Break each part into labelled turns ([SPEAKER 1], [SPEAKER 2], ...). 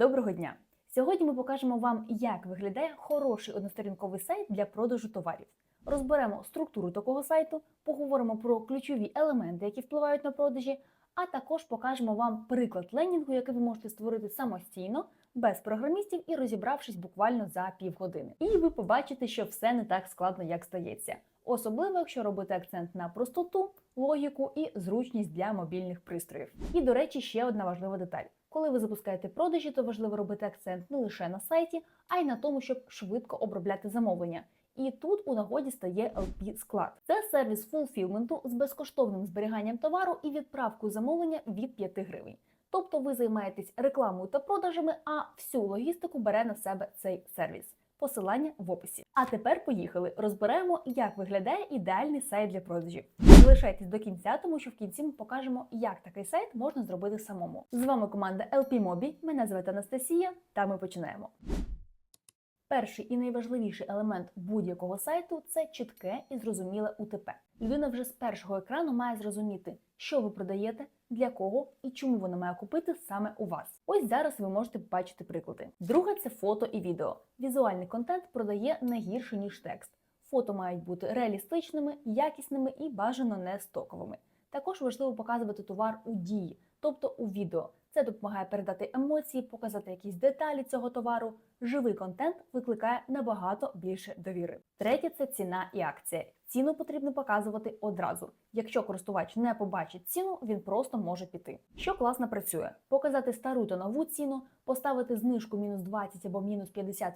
[SPEAKER 1] Доброго дня! Сьогодні ми покажемо вам, як виглядає хороший односторінковий сайт для продажу товарів. Розберемо структуру такого сайту, поговоримо про ключові елементи, які впливають на продажі, а також покажемо вам приклад ленінгу, який ви можете створити самостійно, без програмістів і розібравшись буквально за півгодини. І ви побачите, що все не так складно, як здається. Особливо, якщо робити акцент на простоту, логіку і зручність для мобільних пристроїв. І, до речі, ще одна важлива деталь. Коли ви запускаєте продажі, то важливо робити акцент не лише на сайті, а й на тому, щоб швидко обробляти замовлення. І тут у нагоді стає LP склад. Це сервіс фулфілменту з безкоштовним зберіганням товару і відправкою замовлення від 5 гривень. Тобто ви займаєтесь рекламою та продажами, а всю логістику бере на себе цей сервіс. Посилання в описі. А тепер поїхали. Розберемо, як виглядає ідеальний сайт для продажів. Залишайтесь до кінця, тому що в кінці ми покажемо, як такий сайт можна зробити самому. З вами команда LP Mobi, Мене звати Анастасія, та ми починаємо. Перший і найважливіший елемент будь-якого сайту це чітке і зрозуміле УТП. Людина вже з першого екрану має зрозуміти, що ви продаєте, для кого і чому вона має купити саме у вас. Ось зараз ви можете побачити приклади. Друге це фото і відео. Візуальний контент продає не гірше ніж текст. Фото мають бути реалістичними, якісними і бажано не стоковими. Також важливо показувати товар у дії, тобто у відео. Це допомагає передати емоції, показати якісь деталі цього товару. Живий контент викликає набагато більше довіри. Третє це ціна і акція. Ціну потрібно показувати одразу. Якщо користувач не побачить ціну, він просто може піти. Що класно працює: показати стару та нову ціну, поставити знижку мінус 20 або мінус 50%,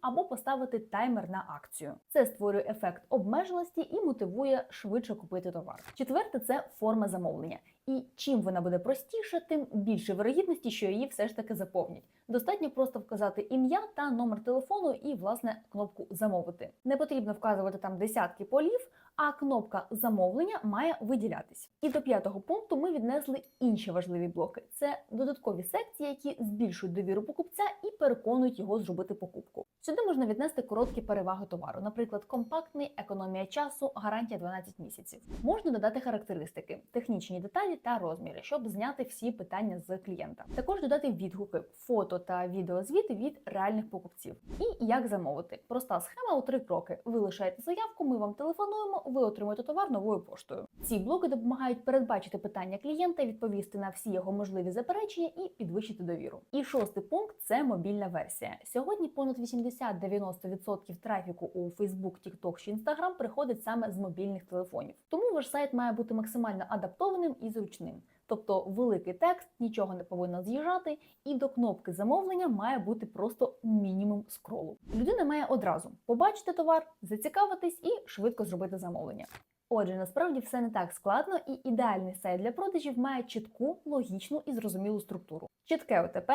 [SPEAKER 1] або поставити таймер на акцію. Це створює ефект обмеженості і мотивує швидше купити товар. Четверте це форма замовлення. І чим вона буде простіше, тим більше вирогідності, що її все ж таки заповнять. Достатньо просто вказати ім'я та номер телефону і власне кнопку замовити. Не потрібно вказувати там десятки полів, а кнопка замовлення має виділятись. І до п'ятого пункту ми віднесли інші важливі блоки: це додаткові секції, які збільшують довіру покупця і переконують його зробити покупку. Сюди можна віднести короткі переваги товару, наприклад, компактний, економія часу, гарантія 12 місяців. Можна додати характеристики, технічні деталі та розміри, щоб зняти всі питання з клієнта. Також додати відгуки, фото та відеозвіти від реальних покупців. І як замовити. Проста схема у три кроки. Ви лишаєте заявку, ми вам телефонуємо, ви отримуєте товар новою поштою. Ці блоки допомагають передбачити питання клієнта, відповісти на всі його можливі заперечення і підвищити довіру. І шостий пункт це мобільна версія. Сьогодні понад 80-90% трафіку у Facebook, TikTok чи Instagram приходить саме з мобільних телефонів. Тому ваш сайт має бути максимально адаптованим і зручним. Тобто великий текст, нічого не повинно з'їжджати, і до кнопки замовлення має бути просто мінімум скролу. Людина має одразу побачити товар, зацікавитись і швидко зробити замовлення. Отже, насправді все не так складно, і ідеальний сайт для продажів має чітку, логічну і зрозумілу структуру. Чітке ОТП,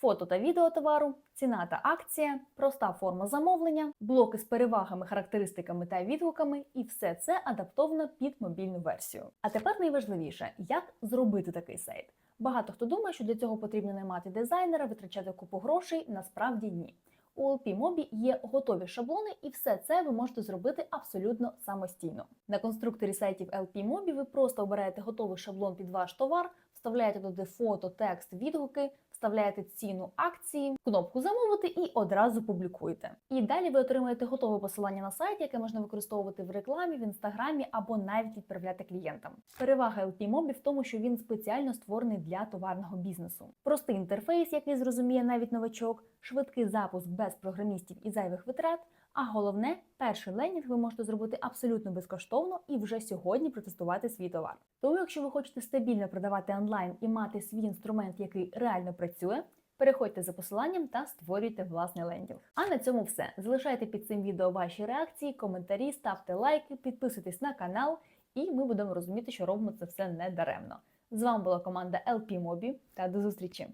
[SPEAKER 1] фото та відео товару, ціна та акція, проста форма замовлення, блоки з перевагами, характеристиками та відгуками, і все це адаптовано під мобільну версію. А тепер найважливіше, як зробити такий сайт. Багато хто думає, що для цього потрібно наймати дизайнера, витрачати купу грошей. Насправді ні. У LP Mobi є готові шаблони, і все це ви можете зробити абсолютно самостійно. На конструкторі сайтів LP Mobi ви просто обираєте готовий шаблон під ваш товар, вставляєте туди фото, текст, відгуки, вставляєте ціну акції, кнопку замовити і одразу публікуєте. І далі ви отримаєте готове посилання на сайт, яке можна використовувати в рекламі, в інстаграмі або навіть відправляти клієнтам. Перевага LP Mobi в тому, що він спеціально створений для товарного бізнесу. Простий інтерфейс, який зрозуміє навіть новачок, швидкий запуск без програмістів і зайвих витрат. А головне, перший ленінг ви можете зробити абсолютно безкоштовно і вже сьогодні протестувати свій товар. Тому, якщо ви хочете стабільно продавати онлайн і мати свій інструмент, який реально працює, переходьте за посиланням та створюйте власний лендінг. А на цьому все. Залишайте під цим відео ваші реакції, коментарі, ставте лайки, підписуйтесь на канал, і ми будемо розуміти, що робимо це все не даремно. З вами була команда LP Mobi та до зустрічі!